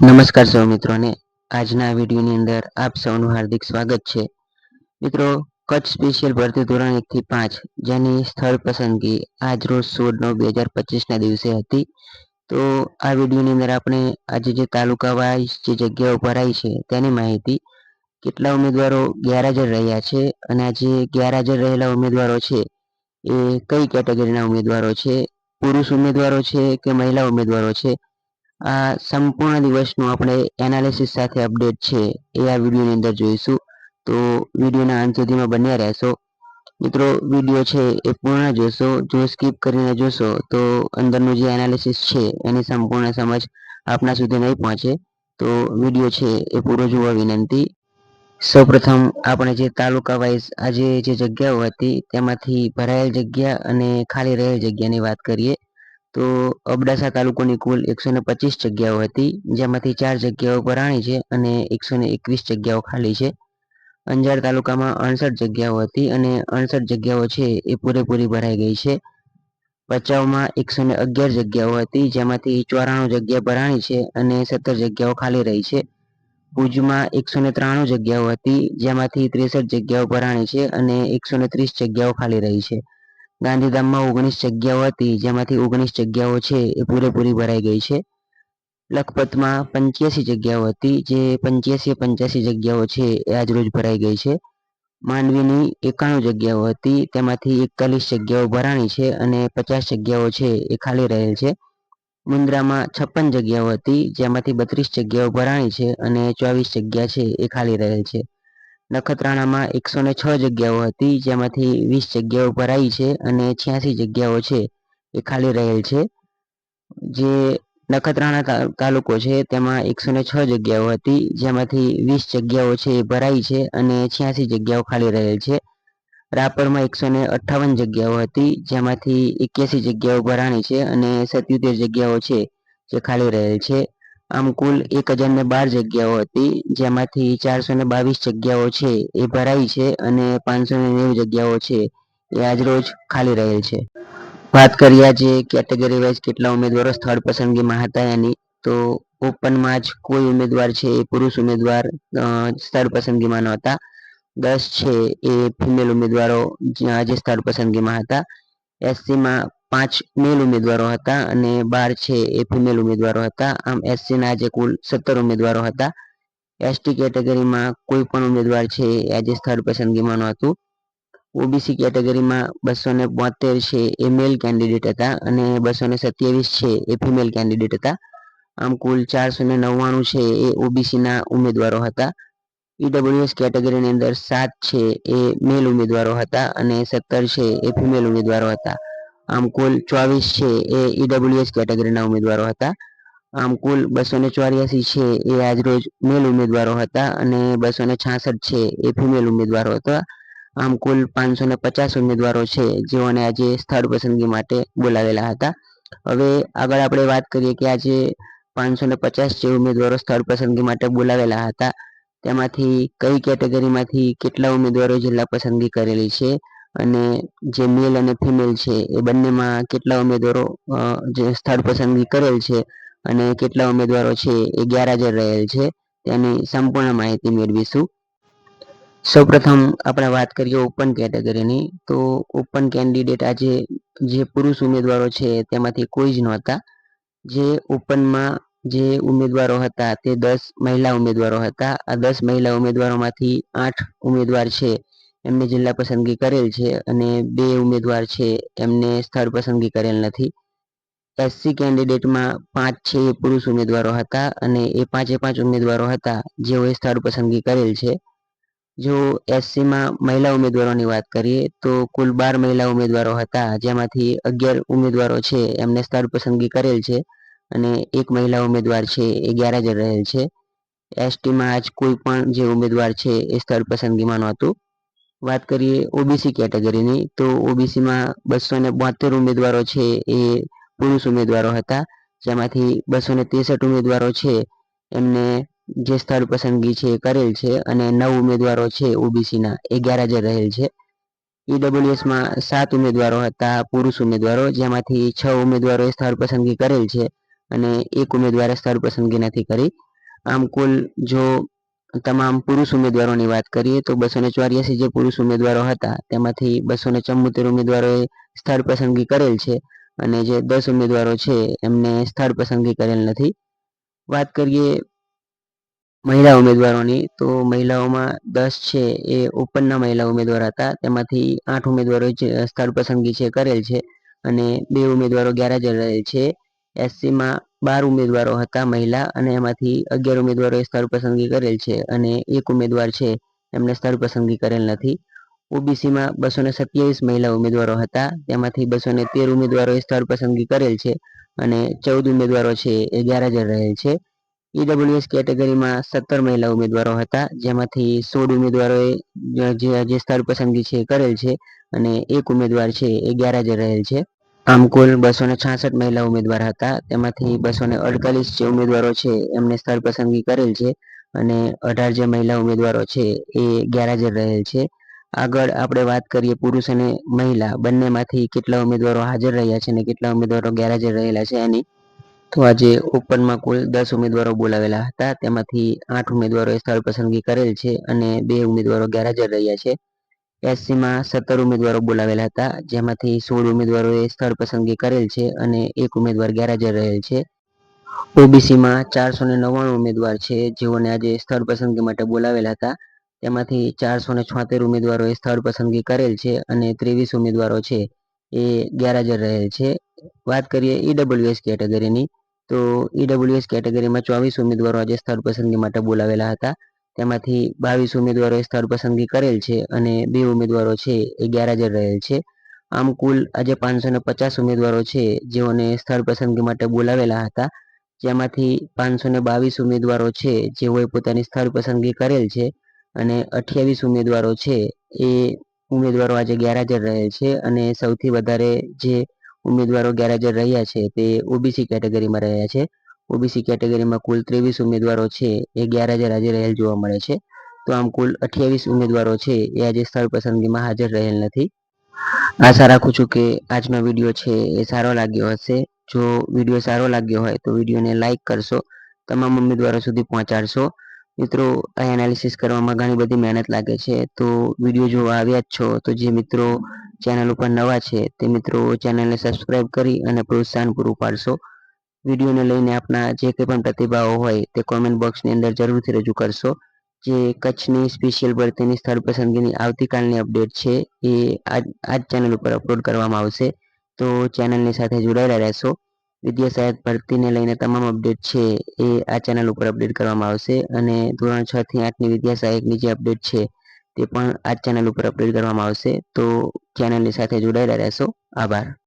નમસ્કાર સૌ મિત્રોને. આજના વિડીયોની અંદર આપ સૌનું હાર્દિક સ્વાગત છે. મિત્રો, કચ્છ સ્પેશિયલ ભરતી ધોરણ એક થી પાંચ જેની સ્થળ પસંદગી આજ રોજ સોળ નવ બે હજાર પચીસના દિવસે હતી. તો આ વિડીયોની અંદર આપણે આજે જે તાલુકા વાઇઝ જે જગ્યાઓ ભરાઈ છે તેની માહિતી કેટલા ઉમેદવારો ગેરહાજર રહ્યા છે અને આ જે ગેરહાજર રહેલા ઉમેદવારો છે એ કઈ કેટેગરીના ઉમેદવારો છે? પુરુષ ઉમેદવારો છે કે મહિલા ઉમેદવારો છે? આ સંપૂર્ણ દિવસનું આપણે એનાલિસિસ સાથે અપડેટ છે એ આ વિડીયોની અંદર જોઈશું. તો વિડીયોના અંત સુધીમાં બન્યા રહેશો. મિત્રો, વીડિયો છે એ પૂર્ણ જોશો. જો સ્કીપ કરીને જોશો, તો અંદરનું જે એનાલિસિસ છે એની સંપૂર્ણ સમજ આપના સુધી નહીં પહોંચે. તો વીડિયો છે એ પૂરો જોવા વિનંતી. સૌપ્રથમ આપણે જે તાલુકા વાઇઝ આજે જે જગ્યાઓ હતી, તેમાંથી ભરાયેલ જગ્યા અને ખાલી રહેલ જગ્યાની વાત કરીએ. તો અબડાસા તાલુકોની કુલ એકસો ને પચીસ જગ્યાઓ હતી, જેમાંથી ચાર જગ્યાઓ ભરાણી છે અને એકસો ને એકવીસ જગ્યાઓ ખાલી છે. અંજાર તાલુકામાં અડસઠ જગ્યાઓ હતી અને અડસઠ જગ્યાઓ છે એ પૂરેપૂરી ભરાઈ ગઈ છે. ભચાઉમાં એકસો ને અગિયાર જગ્યાઓ હતી, જેમાંથી ચોરાણું જગ્યા ભરાણી છે અને સત્તર જગ્યાઓ ખાલી રહી છે. ભુજમાં એકસો ને ત્રાણું જગ્યાઓ હતી, જેમાંથી ત્રેસઠ જગ્યાઓ ભરાણી છે અને એકસો ને ત્રીસ જગ્યાઓ ખાલી રહી છે. ગાંધીધામમાં ઓગણીસ જગ્યાઓ હતી, જેમાંથી ઓગણીસ જગ્યાઓ છે એ પૂરેપૂરી ભરાઈ ગઈ છે. લખપતમાં પંચ્યાસી જગ્યાઓ હતી, જે પંચ્યાસી પંચ્યાસી જગ્યાઓ છે એ આજરોજ ભરાઈ ગઈ છે. માંડવીની એકાણું જગ્યાઓ હતી, તેમાંથી એકતાલીસ જગ્યાઓ ભરાણી છે અને પચાસ જગ્યાઓ છે એ ખાલી રહેલ છે. મુન્દ્રામાં છપ્પન જગ્યાઓ હતી, જેમાંથી બત્રીસ જગ્યાઓ ભરાણી છે અને ચોવીસ જગ્યા છે એ ખાલી રહેલ છે. નખત્રાણામાં એકસો ને છ જગ્યાઓ હતી, જેમાંથી વીસ જગ્યાઓ ભરાઈ છે અને છ્યાસી જગ્યાઓ છે, એ ખાલી રહેલ છે. જે નખત્રાણા તાલુકો છે, તેમાં એકસો ને છ જગ્યાઓ હતી, જેમાંથી વીસ જગ્યાઓ છે એ ભરાઈ છે અને છ્યાસી જગ્યાઓ ખાલી રહેલ છે. રાપરમાં એકસો ને અઠ્ઠાવન જગ્યાઓ હતી, જેમાંથી એક્યાસી જગ્યાઓ ભરાણી છે અને સત્યોતેર જગ્યાઓ છે, જે ખાલી રહેલ છે. આમ કુલ એક હજાર ને બાર જગ્યાઓ હતી, જેમાંથી ચારસો ને બાવીસ જગ્યાઓ છે, એ ભરાઈ છે અને પાંચસો ને નેવું જગ્યાઓ છે, એ આજરોજ ખાલી રહેલ છે. વાત કરીએ આજે કેટેગરી વાઇઝ કેટલા ઉમેદવારો સ્થળ પસંદગીમાં હતા એની, તો ઓપનમાં જ કોઈ ઉમેદવાર છે, એ પુરુષ ઉમેદવાર સ્થળ પસંદગીમાં નહોતા. દસ છે, એ ફિમેલ ઉમેદવારો આજે સ્થળ પસંદગીમાં હતા. એસસીમાં પાંચ મેલ ઉમેદવારો હતા અને બાર છે એ ફિમેલ ઉમેદવારો હતા. આમ એસસીના આજે કુલ સત્તર ઉમેદવારો હતા. એસટી કેટેગરીમાં કોઈ પણ ઉમેદવાર છે એ આજે સ્થળ પસંદગીમાંનું હતું. ઓબીસી કેટેગરીમાં બસો ને બોતેર છે એ મેલ કેન્ડિડેટ હતા અને બસો ને સત્યાવીસ છે એ ફિમેલ કેન્ડિડેટ હતા. આમ કુલ ચારસો ને નવ્વાણું છે એ ઓબીસીના ઉમેદવારો હતા. ઈડબ્લ્યુએસ કેટેગરીની અંદર સાત છે એ મેલ ઉમેદવારો હતા અને સત્તર છે એ ફિમેલ ઉમેદવારો હતા. આમ કુલ ચોવીસ છે એ ઈડબ્લ્યુએસ કેટેગરીના ઉમેદવારો હતા. આમ કુલ બસો ને ચોર્યાસી છે એ આજરોજ મેલ ઉમેદવારો હતા અને બસો ને છાસઠ છે એ ફિમેલ ઉમેદવારો હતા. આમ કુલ પાંચસો ને પચાસ ઉમેદવારો છે જેઓને આજે સ્થળ પસંદગી માટે બોલાવેલા હતા. હવે આગળ આપણે વાત કરીએ કે આજે પાંચસો ને પચાસ જે ઉમેદવારો સ્થળ પસંદગી માટે બોલાવેલા હતા, તેમાંથી કઈ કેટેગરીમાંથી કેટલા ઉમેદવારો જિલ્લા પસંદગી કરેલી છે? અને જે મેલ અને ફિમેલ છે, એ બંનેમાં કેટલા ઉમેદવારો જે સ્થળ પસંદગી કરેલ છે અને કેટલા ઉમેદવારો છે એ ગેરહાજર રહેલ છે, તેની સંપૂર્ણ માહિતી મેળવીશું. સૌપ્રથમ આપણે વાત કરીએ ઓપન કેટેગરીની તો ઓપન કેન્ડિડેટ આજે જે પુરુષ ઉમેદવારો છે, તેમાંથી કોઈ જ નહોતા. જે ઓપનમાં જે ઉમેદવારો હતા, તે દસ મહિલા ઉમેદવારો હતા. આ દસ મહિલા ઉમેદવારોમાંથી આઠ ઉમેદવાર છે. એમને જિલ્લા પસંદગી કરેલ છે અને બે ઉમેદવાર છે, એમને સ્થળ પસંદગી કરેલ નથી. એસસી કેન્ડિડેટમાં પાંચ છે એ પુરુષ ઉમેદવારો હતા અને એ પાંચે પાંચ ઉમેદવારો હતા, જેઓએ સ્થળ પસંદગી કરેલ છે. જો એસસીમાં મહિલા ઉમેદવારોની વાત કરીએ, તો કુલ બાર મહિલા ઉમેદવારો હતા, જેમાંથી અગિયાર ઉમેદવારો છે, એમને સ્થળ પસંદગી કરેલ છે અને એક મહિલા ઉમેદવાર છે, એ ગેરહાજર રહેલ છે. એસટીમાં આજ કોઈ પણ જે ઉમેદવાર છે, એ સ્થળ પસંદગીમાં નહોતું વાત કરીએ ઓબીસી કેટેગરીની તો ઓબીસીમાં બસો ને બોતેર ઉમેદવારો છે એ પુરુષ ઉમેદવારો હતા. જેમાંથી બસો ને ત્રેસઠ ઉમેદવારો છે. એમને જે સ્થળ પસંદગી છે એ કરેલ છે અને નવ ઉમેદવારો છે ઓબીસીના એ ગેરહાજર રહેલ છે. ઈડબ્લ્યુએસમાં સાત ઉમેદવારો હતા, પુરુષ ઉમેદવારો, જેમાંથી છ ઉમેદવારોએ સ્થળ પસંદગી કરેલ છે અને એક ઉમેદવારે સ્થળ પસંદગી નથી કરી. આમ કુલ જો તમામ પુરુષ ઉમેદવારોની વાત કરીએ તો બસો ને ચોર્યાસી જે પુરુષ ઉમેદવારો હતા, તેમાંથી બસો ને ચુમ્મોતેર ઉમેદવારોએ સ્થળ પસંદગી કરેલ છે અને જે દસ ઉમેદવારો છે, એમને સ્થળ પસંદગી કરેલ નથી. વાત કરીએ મહિલા ઉમેદવારોની, તો મહિલાઓમાં દસ છે, એ ઓપનના મહિલા ઉમેદવાર હતા, તેમાંથી આઠ ઉમેદવારો સ્થળ પસંદગી છે, કરેલ છે અને બે ઉમેદવારો ગેરહાજર રહેલ છે. એસસીમાં બાર ઉમેદવારો હતા મહિલા અને એમાંથી અગિયાર ઉમેદવારોએ સ્થળ પસંદગી કરેલ છે અને એક ઉમેદવાર છે, એમને સ્થળ પસંદગી કરેલ નથી. ઓબીસીમાં બસો ને સત્યાવીસ મહિલા ઉમેદવારો હતા, તેમાંથી બસો ને તેર ઉમેદવારોએ સ્થળ પસંદગી કરેલ છે અને ચૌદ ઉમેદવારો છે એ ગેરહાજર રહેલ છે. ઈડબ્લ્યુએસ કેટેગરીમાં સત્તર મહિલા ઉમેદવારો હતા, જેમાંથી સોળ ઉમેદવારોએ જે સ્થળ પસંદગી છે કરેલ છે અને એક ઉમેદવાર છે એ ગેરહાજર રહેલ છે. આમ કુલ બસો ને છાસઠ મહિલા ઉમેદવાર હતા. તેમાંથી બસો ને અડતાલીસ જે ઉમેદવારો છે, એમને સ્થળ પસંદગી કરેલ છે અને અઢાર જે મહિલા ઉમેદવારો છે, એ ગેરહાજર રહેલ છે. આગળ આપણે વાત કરીએ પુરુષ અને મહિલા. બંનેમાંથી કેટલા ઉમેદવારો હાજર રહ્યા છે અને કેટલા ઉમેદવારો ગેરહાજર રહેલા છે એની? તો આજે ઓપનમાં કુલ દસ ઉમેદવારો બોલાવેલા હતા. તેમાંથી આઠ ઉમેદવારોએ સ્થળ પસંદગી કરેલ છે અને બે ઉમેદવારો ગેરહાજર રહ્યા છે. એસસીમાં સત્તર ઉમેદવારો બોલાવેલા હતા, જેમાંથી સોળ ઉમેદવારોએ સ્થળ પસંદગી કરેલ છે અને એક ઉમેદવાર ગેરહાજર રહેલ છે. ઓબીસીમાં ચારસો ને નવ્વાણું ઉમેદવાર છે, જેઓને આજે સ્થળ પસંદગી માટે બોલાવેલા હતા. તેમાંથી ચારસો ને છોતેર ઉમેદવારોએ સ્થળ પસંદગી કરેલ છે અને ત્રેવીસ ઉમેદવારો છે, એ ગેરહાજર રહેલ છે. વાત કરીએ ઈડબ્લ્યુએસ કેટેગરીની, તો ઈડબ્લ્યુએસ કેટેગરીમાં ચોવીસ ઉમેદવારો આજે સ્થળ પસંદગી માટે બોલાવેલા હતા. તેમાંથી બાવીસ ઉમેદવારોએ સ્થળ પસંદગી કરેલ છે અને બે ઉમેદવારો છે એ ગેરહાજર રહેલ છે. આમ કુલ આજે પાંચસો ને પચાસ ઉમેદવારો છે જેઓને સ્થળ પસંદગી માટે બોલાવેલા હતા. જેમાંથી પાંચસો ને બાવીસ ઉમેદવારો છે જેઓએ પોતાની સ્થળ પસંદગી કરેલ છે અને અઠ્યાવીસ ઉમેદવારો છે એ ઉમેદવારો આજે ગેરહાજર રહેલ છે અને સૌથી વધારે જે ઉમેદવારો ગેરહાજર રહ્યા છે તે ઓબીસી કેટેગરીમાં રહ્યા છે. ઓબીસી કેટેગરીમાં કુલ ત્રેવીસ ઉમેદવારો છે, એ ગેરહાજર આજે રહેલ જોવા મળે છે. તો આમ કુલ અઠ્યાવીસ ઉમેદવારો છે, એ આજે સ્થળ પસંદગીમાં હાજર રહેલ નથી. આશા રાખું છું કે આજનો વીડિયો છે એ સારો લાગ્યો હશે. જો વીડિયો સારો લાગ્યો હોય તો વિડીયોને લાઇક કરશો, તમામ ઉમેદવારો સુધી પહોંચાડશો. મિત્રો, આ એનાલિસિસ કરવામાં ઘણી બધી મહેનત લાગે છે, તો વીડિયો જોવા આવ્યા જ છો, તો જે મિત્રો ચેનલ ઉપર નવા છે, તે મિત્રો ચેનલને સબસ્ક્રાઇબ કરી અને પ્રોત્સાહન પૂરું પાડશો. વિડીયોને લઈને આપના જે કંઈ પણ પ્રતિભાવો હોય તે કોમેન્ટ બોક્સની અંદર જરૂરથી રજૂ કરશો. જે કચ્છની સ્પેશિયલ ભરતીની સ્થળ પસંદગીની આવતીકાલની અપડેટ છે એ આજ આજ ચેનલ ઉપર અપલોડ કરવામાં આવશે. તો ચેનલની સાથે જોડાયેલા રહેશો. વિદ્યા સહાયક ભરતીને લઈને તમામ અપડેટ છે એ આ ચેનલ ઉપર અપડેટ કરવામાં આવશે અને ધોરણ છ થી આઠની વિદ્યા સહાયકની જે અપડેટ છે તે પણ આ ચેનલ ઉપર અપડેટ કરવામાં આવશે. તો ચેનલની સાથે જોડાયેલા રહેશો. આભાર.